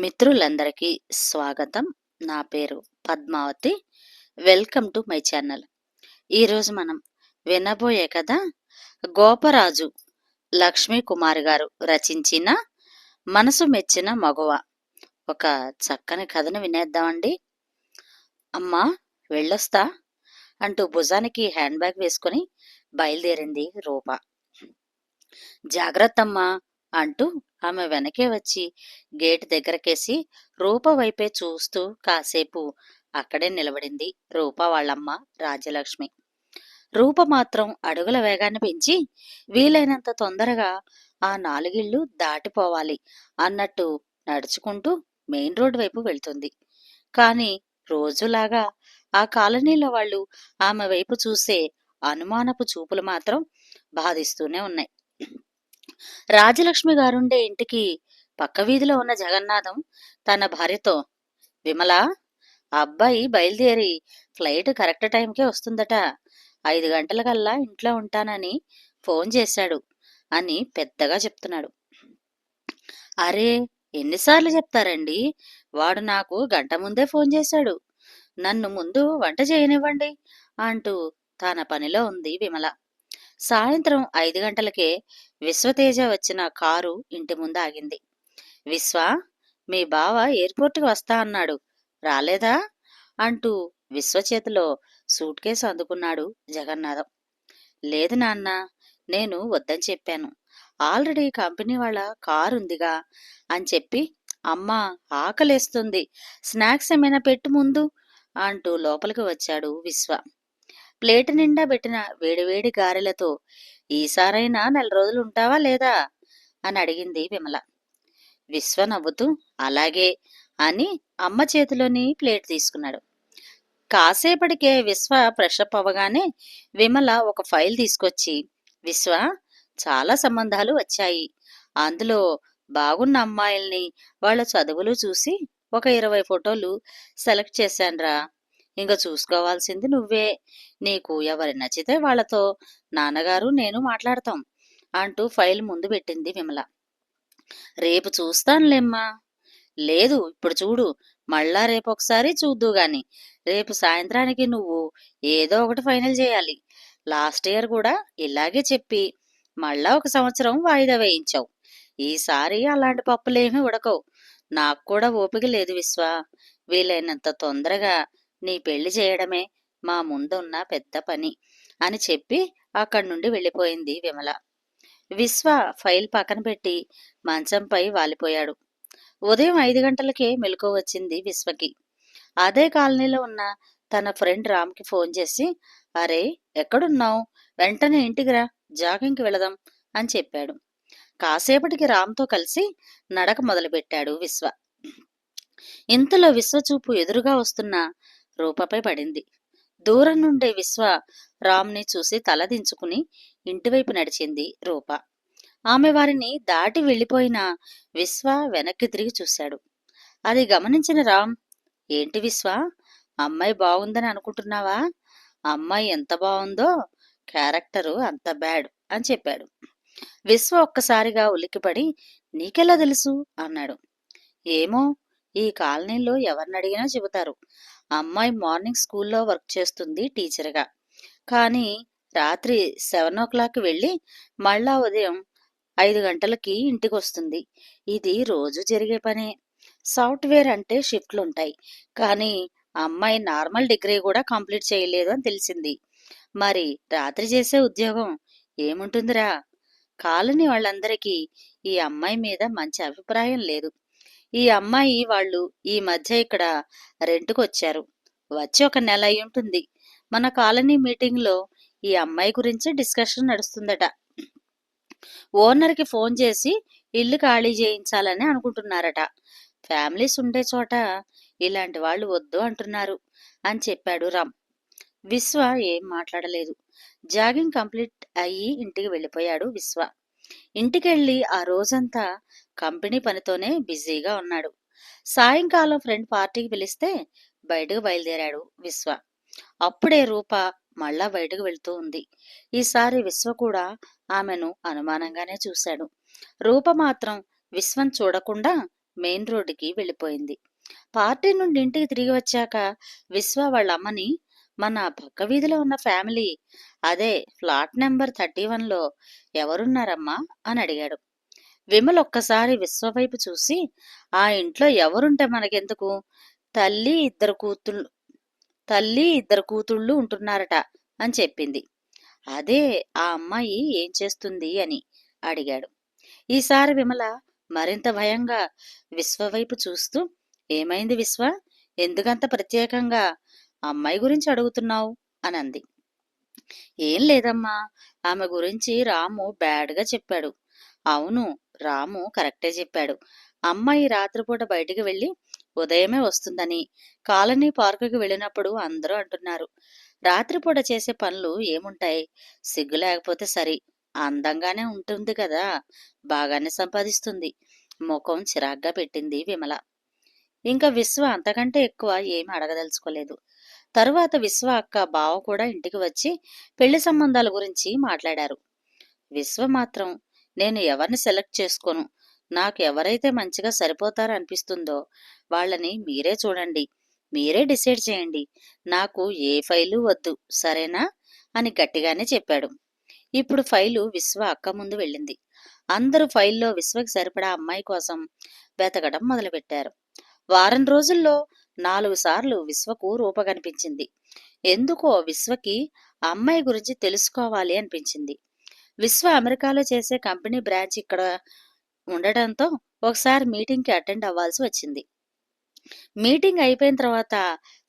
మిత్రులందరికీ స్వాగతం. నా పేరు Padmavathi. Welcome to my channel. ఈరోజు మనం వినబోయే కథ గోపరాజు లక్ష్మీ కుమార్ గారు రచించిన మనసు మెచ్చిన మగువ. ఒక చక్కని కథను వినేద్దామండి. అమ్మా వెళ్ళొస్తా అంటూ భుజానికి హ్యాండ్ బ్యాగ్ వేసుకొని బయలుదేరింది రూప. జాగ్రత్తమ్మా అంటూ ఆమె వెనకే వచ్చి గేట్ దగ్గరకేసి రూప వైపే చూస్తూ కాసేపు అక్కడే నిలబడింది రూప వాళ్ళమ్మ రాజ్యలక్ష్మి రూప మాత్రం అడుగుల వేగాన్ని పెంచి వీలైనంత తొందరగా ఆ నాలుగిళ్ళు దాటిపోవాలి అన్నట్టు నడుచుకుంటూ మెయిన్ రోడ్ వైపు వెళ్తుంది. కాని రోజులాగా ఆ కాలనీలో వాళ్ళు ఆమె వైపు చూసే అనుమానపు చూపులు మాత్రం బాధిస్తూనే ఉన్నాయి. రాజలక్ష్మి గారుండే ఇంటికి పక్క వీధిలో ఉన్న జగన్నాథం తన భార్యతో విమల అబ్బాయి బయలుదేరి ఫ్లైట్ కరెక్ట్ టైంకే వస్తుందట. ఐదు గంటలకల్లా ఇంట్లో ఉంటానని ఫోన్ చేశాడు అని పెద్దగా చెప్తున్నాడు. అరే ఎన్నిసార్లు చెప్తారండి? వాడు నాకు గంట ముందే ఫోన్ చేశాడు. నన్ను ముందు వంట చేయనివ్వండి అంటూ తన పనిలో ఉంది విమల. సాయంత్రం ఐదు గంటలకే విశ్వతేజ వచ్చిన కారు ఇంటి ముందు ఆగింది. విశ్వ మీ బావ ఎయిర్పోర్ట్కి వస్తా అన్నాడు. రాలేదా? అంటూ విశ్వ చేతిలో సూట్ కేసు అందుకున్నాడు జగన్నాథం. లేదు నాన్న నేను వద్దని చెప్పాను. ఆల్రెడీ కంపెనీ వాళ్ళ కారు ఉందిగా అని చెప్పి అమ్మ ఆకలేస్తుంది. స్నాక్స్ ఏమైనా పెట్టు ముందు అంటూ లోపలికి వచ్చాడు విశ్వ. ప్లేట్ నిండా పెట్టిన వేడివేడి గారెలతో ఈసారైనా నెల రోజులు ఉంటావా లేదా? అని అడిగింది విమల. విశ్వ నవ్వుతూ అలాగే అని అమ్మ చేతిలోని ప్లేట్ తీసుకున్నాడు. కాసేపటికే విశ్వ ఫ్రెషప్ అవ్వగానే విమల ఒక ఫైల్ తీసుకొచ్చి విశ్వ చాలా సంబంధాలు వచ్చాయి. అందులో బాగున్న అమ్మాయిల్ని వాళ్ళ చదువులు చూసి ఒక ఇరవై ఫోటోలు సెలెక్ట్ చేశాన్రా. ఇంకా చూసుకోవాల్సింది నువ్వే. నీకు ఎవరి నచ్చితే వాళ్ళతో నాన్నగారు నేను మాట్లాడతాం అంటూ ఫైల్ ముందు పెట్టింది విమల. రేపు చూస్తానులేమ్మా. లేదు ఇప్పుడు చూడు. మళ్ళా రేపు ఒకసారి చూద్దు గాని. రేపు సాయంత్రానికి నువ్వు ఏదో ఒకటి ఫైనల్ చేయాలి. లాస్ట్ ఇయర్ కూడా ఇలాగే చెప్పి మళ్ళా ఒక సంవత్సరం వాయిదా వేయించావు. ఈసారి అలాంటి పప్పులేమీ ఉడకవు. నాకు కూడా ఓపిక లేదు విశ్వ. వీలైనంత తొందరగా నీ పెళ్ళి చేయడమే మా ముందున్న పెద్ద పని అని చెప్పి అక్కడి నుండి వెళ్ళిపోయింది విమల. విశ్వ ఫైల్ పక్కన పెట్టి మంచంపై వాలిపోయాడు. ఉదయం ఐదు గంటలకే మెలకు వచ్చింది విశ్వకి. అదే కాలనీలో ఉన్న తన ఫ్రెండ్ రామ్కి ఫోన్ చేసి అరే ఎక్కడున్నావు? వెంటనే ఇంటికి రా జాగింగ్కి వెళదాం అని చెప్పాడు. కాసేపటికి రామ్తో కలిసి నడక మొదలుపెట్టాడు విశ్వ. ఇంతలో విశ్వచూపు ఎదురుగా వస్తున్న రూపపై పడింది. దూరం నుండే విశ్వ రామ్ని చూసి తలదించుకుని ఇంటివైపు నడిచింది రూప. ఆమె వారిని దాటి వెళ్ళిపోయిన విశ్వ వెనక్కి తిరిగి చూశాడు. అది గమనించిన రామ్ ఏంటి విశ్వ? అమ్మాయి బాగుందని అనుకుంటున్నావా? అమ్మాయి ఎంత బాగుందో క్యారెక్టరు అంత బ్యాడ్ అని చెప్పాడు. విశ్వ ఒక్కసారిగా ఉలిక్కిపడి నీకెలా తెలుసు? అన్నాడు. ఏమో ఈ కాలనీలో ఎవరిని అడిగినా చెబుతారు. అమ్మాయి మార్నింగ్ స్కూల్లో వర్క్ చేస్తుంది టీచర్గా. కానీ రాత్రి సెవెన్ ఓ క్లాక్ వెళ్ళి మళ్ళా ఉదయం ఐదు గంటలకి ఇంటికి వస్తుంది ఇది రోజు జరిగే పనే. సాఫ్ట్వేర్ అంటే షిఫ్ట్లు ఉంటాయి కానీ అమ్మాయి నార్మల్ డిగ్రీ కూడా కంప్లీట్ చేయలేదు అని తెలిసింది. మరి రాత్రి చేసే ఉద్యోగం ఏముంటుందిరా? కాలనీ వాళ్ళందరికీ ఈ అమ్మాయి మీద మంచి అభిప్రాయం లేదు. ఈ అమ్మాయి వాళ్ళు ఈ మధ్య ఇక్కడ రెంట్కి వచ్చారు వచ్చి ఒక నెల అయి ఉంటుంది. మన కాలనీ మీటింగ్లో ఈ అమ్మాయి గురించి డిస్కషన్ నడుస్తుందట. ఓనర్కి ఫోన్ చేసి ఇల్లు ఖాళీ చేయించాలని అనుకుంటున్నారట. ఫ్యామిలీస్ ఉండే చోట ఇలాంటి వాళ్ళు వద్దు అంటున్నారు అని చెప్పాడు రామ్. విశ్వ ఏం మాట్లాడలేదు. జాగింగ్ కంప్లీట్ అయ్యి ఇంటికి వెళ్ళిపోయాడు విశ్వ. ఇంటికెళ్ళి ఆ రోజంతా కంపెనీ పనితోనే బిజీగా ఉన్నాడు. సాయంకాలం ఫ్రెండ్ పార్టీకి పిలిస్తే బయటకు బయలుదేరాడు విశ్వ. అప్పుడే రూప మళ్ళా బయటకు వెళ్తూ ఉంది. ఈసారి విశ్వ కూడా ఆమెను అనుమానంగానే చూశాడు. రూప మాత్రం విశ్వం చూడకుండా మెయిన్ రోడ్డుకి వెళ్ళిపోయింది. పార్టీ నుండి ఇంటికి తిరిగి వచ్చాక విశ్వ వాళ్ళ అమ్మని మన పక్క వీధిలో ఉన్న ఫ్యామిలీ. అదే ఫ్లాట్ నెంబర్ థర్టీ వన్లో ఎవరున్నారమ్మా? అని అడిగాడు. విమల్ ఒక్కసారి విశ్వవైపు చూసి ఆ ఇంట్లో ఎవరుంటే మనకెందుకు? తల్లి ఇద్దరు కూతుళ్ళు తల్లి ఇద్దరు కూతుళ్ళు ఉంటున్నారట అని చెప్పింది. అదే ఆ అమ్మాయి ఏం చేస్తుంది అని అడిగాడు. ఈసారి విమల మరింత భయంగా విశ్వవైపు చూస్తూ ఏమైంది విశ్వ? ఎందుకంత ప్రత్యేకంగా? అమ్మాయి గురించి అడుగుతున్నావు? అని అంది ఏం లేదమ్మా. ఆమె గురించి రాము బ్యాడ్గా చెప్పాడు. అవును రాము కరెక్టే చెప్పాడు. అమ్మాయి రాత్రిపూట బయటికి వెళ్ళి ఉదయమే వస్తుందని. కాలనీ పార్కుకి వెళ్ళినప్పుడు అందరూ అంటున్నారు. రాత్రిపూట చేసే పనులు ఏముంటాయి? సిగ్గు లేకపోతే సరి. అందంగానే ఉంటుంది కదా. బాగానే సంపాదిస్తుంది. ముఖం చిరాగ్గా పెట్టింది విమల. ఇంకా విశ్వ అంతకంటే ఎక్కువ ఏమీ అడగదలుచుకోలేదు. తరువాత విశ్వ అక్క బావ కూడా ఇంటికి వచ్చి పెళ్ళి సంబంధాల గురించి మాట్లాడారు. విశ్వ మాత్రం నేను ఎవరిని సెలెక్ట్ చేసుకోను? నాకు ఎవరైతే మంచిగా సరిపోతారో అనిపిస్తుందో వాళ్ళని మీరే చూడండి. మీరే డిసైడ్ చేయండి. నాకు ఏ ఫైలు వద్దు. సరేనా? అని గట్టిగానే చెప్పాడు. ఇప్పుడు ఫైలు విశ్వ అక్క ముందు వెళ్ళింది. అందరూ ఫైల్లో విశ్వకి సరిపడా అమ్మాయి కోసం వెతకడం మొదలుపెట్టారు. వారం రోజుల్లో నాలుగు సార్లు విశ్వకు రూప కనిపించింది. ఎందుకో విశ్వకి అమ్మాయి గురించి తెలుసుకోవాలి అనిపించింది. విశ్వ అమెరికాలో చేసే కంపెనీ బ్రాంచ్ ఇక్కడ ఉండటంతో ఒకసారి మీటింగ్కి అటెండ్ అవ్వాల్సి వచ్చింది. మీటింగ్ అయిపోయిన తర్వాత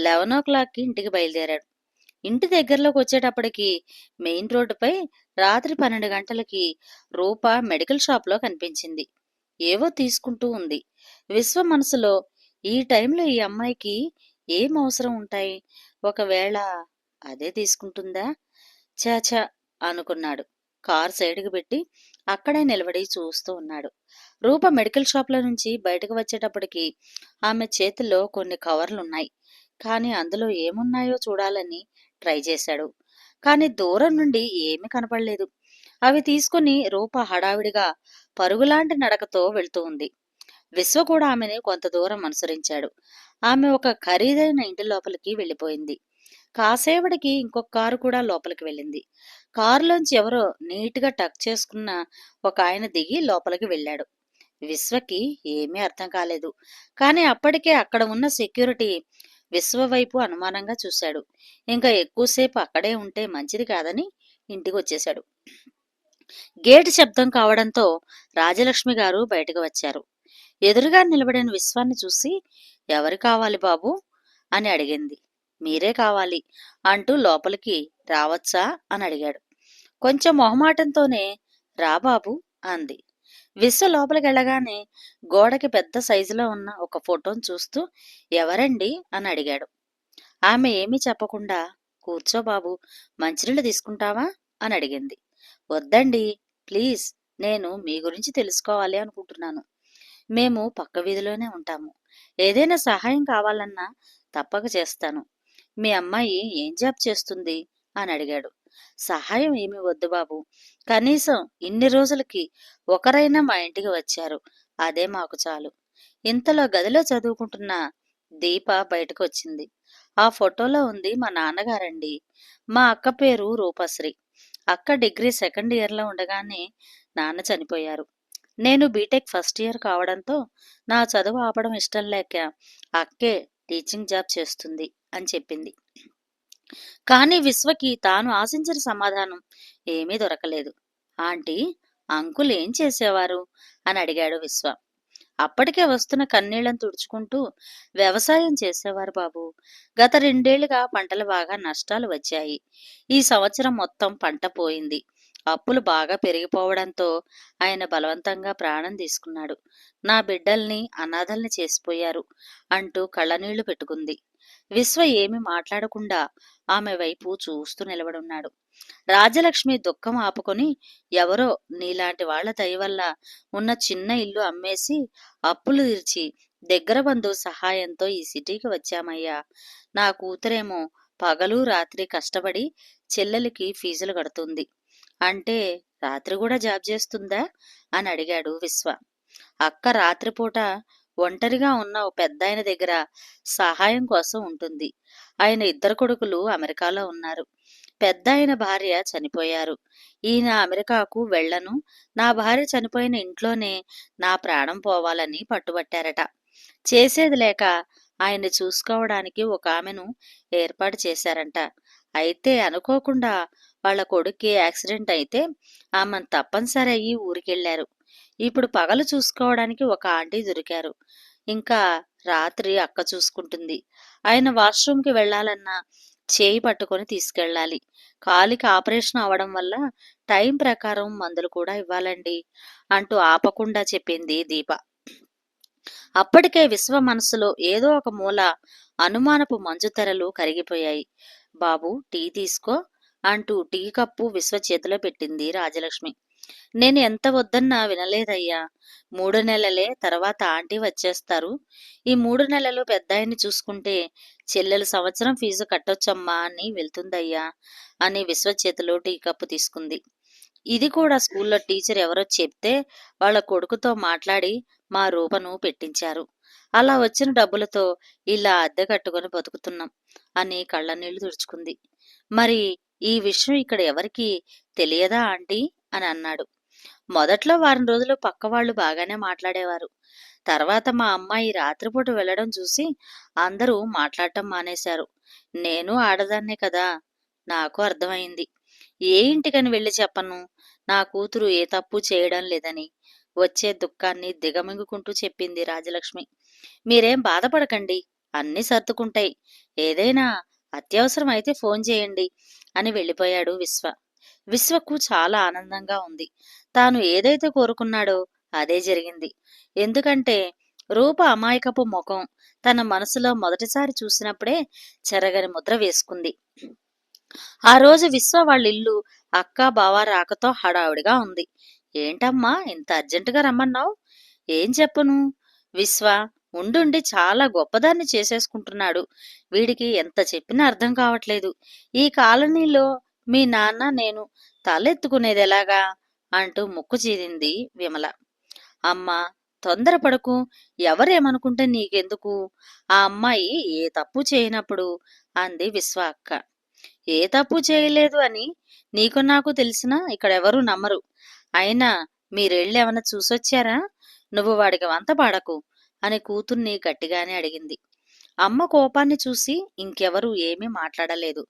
లెవెన్ ఓ క్లాక్కి ఇంటికి బయలుదేరాడు. ఇంటి దగ్గరలోకి వచ్చేటప్పటికి మెయిన్ రోడ్డుపై రాత్రి పన్నెండు గంటలకి రూప మెడికల్ షాప్లో కనిపించింది. ఏవో తీసుకుంటూ ఉంది. విశ్వ మనసులో ఈ టైంలో ఈ అమ్మాయికి ఏం అవసరం ఉంటాయి? ఒకవేళ అదే తీసుకుంటుందా? చాచా అనుకున్నాడు. కార్ సైడ్కి పెట్టి అక్కడే నిలబడి చూస్తూ ఉన్నాడు. రూప మెడికల్ షాప్లో నుంచి బయటకు వచ్చేటప్పటికి ఆమె చేతిలో కొన్ని కవర్లున్నాయి. కానీ అందులో ఏమున్నాయో చూడాలని ట్రై చేశాడు. కానీ దూరం నుండి ఏమీ కనపడలేదు. అవి తీసుకుని రూప హడావిడిగా పరుగులాంటి నడకతో వెళ్తూ ఉంది. విశ్వ కూడా ఆమెని కొంత దూరం అనుసరించాడు. ఆమె ఒక ఖరీదైన ఇంటి లోపలికి వెళ్ళిపోయింది. కాసేపటికి ఇంకొక కారు కూడా లోపలికి వెళ్ళింది. కారులోంచి ఎవరో నీట్గా టక్ చేసుకున్న ఒక ఆయన దిగి లోపలికి వెళ్ళాడు. విశ్వకి ఏమీ అర్థం కాలేదు. కానీ అప్పటికే అక్కడ ఉన్న సెక్యూరిటీ విశ్వ వైపు అనుమానంగా చూశాడు. ఇంకా ఎక్కువసేపు అక్కడే ఉంటే మంచిది కాదని ఇంటికి వచ్చేశాడు గేటు శబ్దం కావడంతో రాజలక్ష్మి గారు బయటకు వచ్చారు. ఎదురుగా నిలబడిన విశ్వాన్ని చూసి ఎవరు కావాలి బాబు? అని అడిగింది. మీరే కావాలి అంటూ లోపలికి రావచ్చా అని అడిగాడు. కొంచెం మొహమాటంతోనే రా బాబు అంది. విశ్వ లోపలికి వెళ్ళగానే గోడకి పెద్ద సైజులో ఉన్న ఒక ఫోటోను చూస్తూ ఎవరండి? అని అడిగాడు. ఆమె ఏమీ చెప్పకుండా కూర్చో బాబు మంచినీళ్ళు తీసుకుంటావా? అని అడిగింది. వద్దండి ప్లీజ్ నేను మీ గురించి తెలుసుకోవాలి అనుకుంటున్నాను మేము పక్క వీధిలోనే ఉంటాము. ఏదైనా సహాయం కావాలన్నా తప్పక చేస్తాను. మీ అమ్మాయి ఏం జాబ్ చేస్తుంది? అని అడిగాడు. సహాయం ఏమి వద్దు బాబు. కనీసం ఇన్ని రోజులకి ఒకరైనా మా ఇంటికి వచ్చారు. అదే మాకు చాలు. ఇంతలో గదిలో చదువుకుంటున్న దీప బయటకు వచ్చింది ఆ ఫోటోలో ఉంది మా నాన్నగారండి. మా అక్క పేరు రూపశ్రీ. అక్క డిగ్రీ సెకండ్ ఇయర్లో ఉండగానే నాన్న చనిపోయారు. నేను బీటెక్ ఫస్ట్ ఇయర్ కావడంతో నా చదువు ఆపడం ఇష్టం లేక అక్కే టీచింగ్ జాబ్ చేస్తుంది అని చెప్పింది. కానీ విశ్వకి తాను ఆశించిన సమాధానం ఏమీ దొరకలేదు. ఆంటీ అంకుల్ ఏం చేసేవారు? అని అడిగాడు విశ్వ. అప్పటికే వస్తున్న కన్నీళ్ళను తుడుచుకుంటూ వ్యవసాయం చేసేవారు బాబు. గత రెండేళ్ళుగా పంటలు బాగా నష్టాలు వచ్చాయి. ఈ సంవత్సరం మొత్తం పంట పోయింది. అప్పులు బాగా పెరిగిపోవడంతో ఆయన బలవంతంగా ప్రాణం తీసుకున్నాడు. నా బిడ్డల్ని అనాథల్ని చేసిపోయారు అంటూ కళ్ళనీళ్ళు పెట్టుకుంది. విశ్వ ఏమి మాట్లాడకుండా ఆమె వైపు చూస్తూ నిలబడున్నాడు. రాజలక్ష్మి దుఃఖం ఆపుకొని ఎవరో నీలాంటి వాళ్ళ దయ వల్ల ఉన్న చిన్న ఇల్లు అమ్మేసి అప్పులు తీర్చి దగ్గర బంధువు సహాయంతో ఈ సిటీకి వచ్చామయ్యా. నా కూతురేమో పగలు రాత్రి కష్టపడి చెల్లెలికి ఫీజులు కడుతుంది. అంటే రాత్రి కూడా జాబ్ చేస్తుందా? అని అడిగాడు విశ్వ. అక్క రాత్రిపూట ఒంటరిగా ఉన్న ఓ పెద్దాయన దగ్గర సహాయం కోసం ఉంటుంది. ఆయన ఇద్దరు కొడుకులు అమెరికాలో ఉన్నారు. పెద్దాయన భార్య చనిపోయారు. ఈయన అమెరికాకు వెళ్ళను. నా భార్య చనిపోయిన ఇంట్లోనే నా ప్రాణం పోవాలని పట్టుబట్టారట. చేసేది లేక ఆయన్ని చూసుకోవడానికి ఒక ఆమెను ఏర్పాటు చేశారంట. అయితే అనుకోకుండా వాళ్ళ కొడుక్కి యాక్సిడెంట్ అయితే ఆమెను తప్పనిసరి అయ్యి ఊరికెళ్ళారు ఇప్పుడు పగలు చూసుకోవడానికి ఒక ఆంటీ దొరికారు. ఇంకా రాత్రి అక్క చూసుకుంటుంది. ఆయన వాష్రూమ్కి వెళ్ళాలన్నా చేయి పట్టుకొని తీసుకెళ్ళాలి. కాలికి ఆపరేషన్ అవడం వల్ల టైం ప్రకారం మందులు కూడా ఇవ్వాలండి అంటూ ఆపకుండా చెప్పింది దీప. అప్పటికే విశ్వ మనసులో ఏదో ఒక మూల అనుమానపు మంజుతెరలు కరిగిపోయాయి. బాబు టీ తీసుకో అంటూ టీ కప్పు విశ్వ చేతిలో పెట్టింది రాజలక్ష్మి. నేను ఎంత వద్దన్నా వినలేదయ్యా. మూడు నెలలే తర్వాత ఆంటీ వచ్చేస్తారు. ఈ మూడు నెలలు పెద్దాయన్ని చూసుకుంటే చెల్లెలు సంవత్సరం ఫీజు కట్టొచ్చమ్మా అని వెళ్తుందయ్యా అని విశ్వ చేతిలో టీ కప్పు తీసుకుంది. ఇది కూడా స్కూల్లో టీచర్ ఎవరో చెప్తే వాళ్ళ కొడుకుతో మాట్లాడి మా రూపను పెట్టించారు. అలా వచ్చిన డబ్బులతో ఇలా అద్దె కట్టుకొని బతుకుతున్నాం అని కళ్ళ నీళ్ళు తుడుచుకుంది. మరి ఈ విషయం ఇక్కడ ఎవరికి తెలియదా ఆంటీ? అని అన్నాడు. మొదట్లో వారం రోజులు పక్క వాళ్ళు బాగానే మాట్లాడేవారు. తర్వాత మా అమ్మాయి రాత్రిపూట వెళ్ళడం చూసి అందరూ మాట్లాడటం మానేశారు. నేను ఆడదాన్నే కదా నాకు అర్థమైంది. ఏ ఇంటికని వెళ్ళి చెప్పను? నా కూతురు ఏ తప్పు చేయడం లేదని వచ్చే దుఃఖాన్ని దిగమింగుకుంటూ చెప్పింది రాజలక్ష్మి. మీరేం బాధపడకండి అన్నీ సర్దుకుంటాయి. ఏదైనా అత్యవసరం అయితే ఫోన్ చేయండి. అని వెళ్ళిపోయాడు విశ్వ. విశ్వకు చాలా ఆనందంగా ఉంది. తాను ఏదైతే కోరుకున్నాడో అదే జరిగింది. ఎందుకంటే రూప అమాయకపు ముఖం తన మనసులో మొదటిసారి చూసినప్పుడే చెరగని ముద్ర వేసుకుంది. ఆ రోజు విశ్వ వాళ్ళ ఇల్లు అక్క బావ రాకతో హడావుడిగా ఉంది. ఏంటమ్మా ఇంత అర్జెంటుగా రమ్మన్నావు? ఏం చెప్పను? విశ్వ ఉండుండి చాలా గొప్పదాన్ని చేసేసుకుంటున్నాడు. వీడికి ఎంత చెప్పినా అర్థం కావట్లేదు. ఈ కాలనీలో మీ నాన్న నేను తలెత్తుకునేది ఎలాగా? అంటూ ముక్కు చీరింది విమల. అమ్మ తొందరపడకు. ఎవరేమనుకుంటే నీకెందుకు? ఆ అమ్మాయి ఏ తప్పు చేయనప్పుడు? అంది విశ్వ అక్క. ఏ తప్పు చేయలేదు అని నీకు నాకు తెలిసినా ఇక్కడెవరూ నమ్మరు. అయినా మీరెళ్ళు ఏమన్నా చూసొచ్చారా? నువ్వు వాడికి వంత పాడకు. అని కూతుర్ని గట్టిగానే అడిగింది. అమ్మ కోపాన్ని చూసి ఇంకెవరూ ఏమీ మాట్లాడలేదు.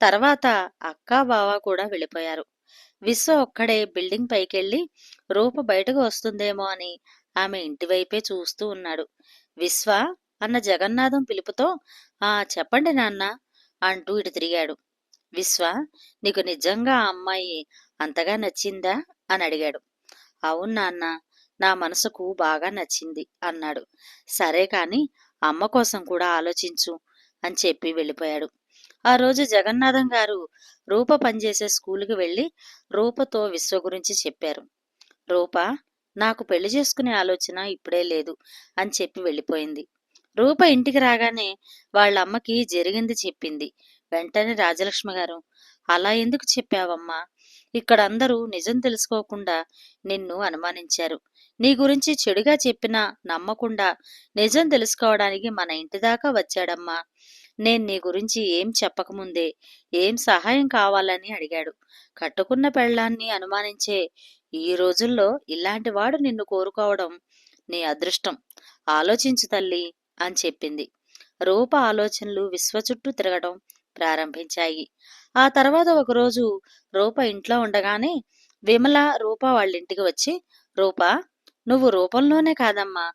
తర్వాత అక్క బావ కూడా వెళ్ళిపోయారు. విశ్వ ఒక్కడే బిల్డింగ్ పైకెళ్ళి రూప బయటకు వస్తుందేమో అని ఆమె ఇంటివైపే చూస్తూ ఉన్నాడు. విశ్వ అన్న జగన్నాథం పిలుపుతో ఆ చెప్పండి నాన్న అంటూ ఇటు తిరిగాడు. విశ్వ నీకు నిజంగా ఆ అమ్మాయి అంతగా నచ్చిందా? అని అడిగాడు. అవును నాన్న నా మనసుకు బాగా నచ్చింది అన్నాడు. సరే కాని అమ్మ కోసం కూడా ఆలోచించు అని చెప్పి వెళ్ళిపోయాడు. ఆ రోజు జగన్నాథం గారు రూప పనిచేసే స్కూల్కి వెళ్ళి రూపతో విశ్వ గురించి చెప్పారు. రూప నాకు పెళ్ళి చేసుకునే ఆలోచన ఇప్పుడే లేదు అని చెప్పి వెళ్ళిపోయింది. రూప ఇంటికి రాగానే వాళ్ళ అమ్మకి జరిగింది చెప్పింది. వెంటనే రాజలక్ష్మి గారు అలా ఎందుకు చెప్పావమ్మా? ఇక్కడ అందరూ నిజం తెలుసుకోకుండా నిన్ను అనుమానించారు. నీ గురించి చెడుగా చెప్పినా నమ్మకుండా నిజం తెలుసుకోవడానికి మన ఇంటి దాకా వచ్చాడమ్మా. నేను నీ గురించి ఏం చెప్పకముందే ఏం సహాయం కావాలని అడిగాడు. కట్టుకున్న పెళ్ళాన్ని అనుమానించే ఈ రోజుల్లో ఇలాంటి వాడు నిన్ను కోరుకోవడం నీ అదృష్టం. ఆలోచించు తల్లి అని చెప్పింది. రూప ఆలోచనలు విశ్వ చుట్టూ తిరగడం ప్రారంభించాయి. ఆ తర్వాత ఒకరోజు రూప ఇంట్లో ఉండగానే విమల రూప వాళ్ళింటికి వచ్చి రూప నువ్వు రూపంలోనే కాదమ్మా.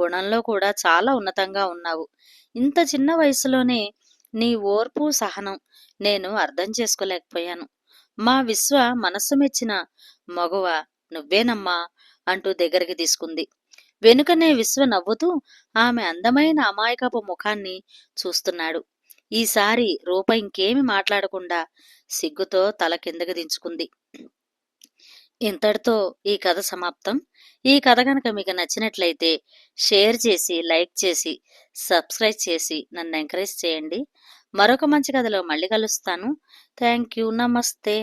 గుణంలో కూడా చాలా ఉన్నతంగా ఉన్నావు. ఇంత చిన్న వయసులోనే నీ ఓర్పు సహనం నేను అర్థం చేసుకోలేకపోయాను. మా విశ్వ మనస్సు మెచ్చిన మగువ నువ్వేనమ్మా అంటూ దగ్గరికి తీసుకుంది. వెనుకనే విశ్వ నవ్వుతూ ఆమె అందమైన అమాయకపు ముఖాన్ని చూస్తున్నాడు. ఈసారి రూప ఇంకేమి మాట్లాడకుండా సిగ్గుతో తల కిందకి దించుకుంది. ఇంతటితో ఈ కథ సమాప్తం. ఈ కథ కనుక మీకు నచ్చినట్లయితే షేర్ చేసి లైక్ చేసి సబ్స్క్రైబ్ చేసి నన్ను ఎంకరేజ్ చేయండి. మరొక మంచి కథలో మళ్ళీ కలుస్తాను. Thank you. నమస్తే.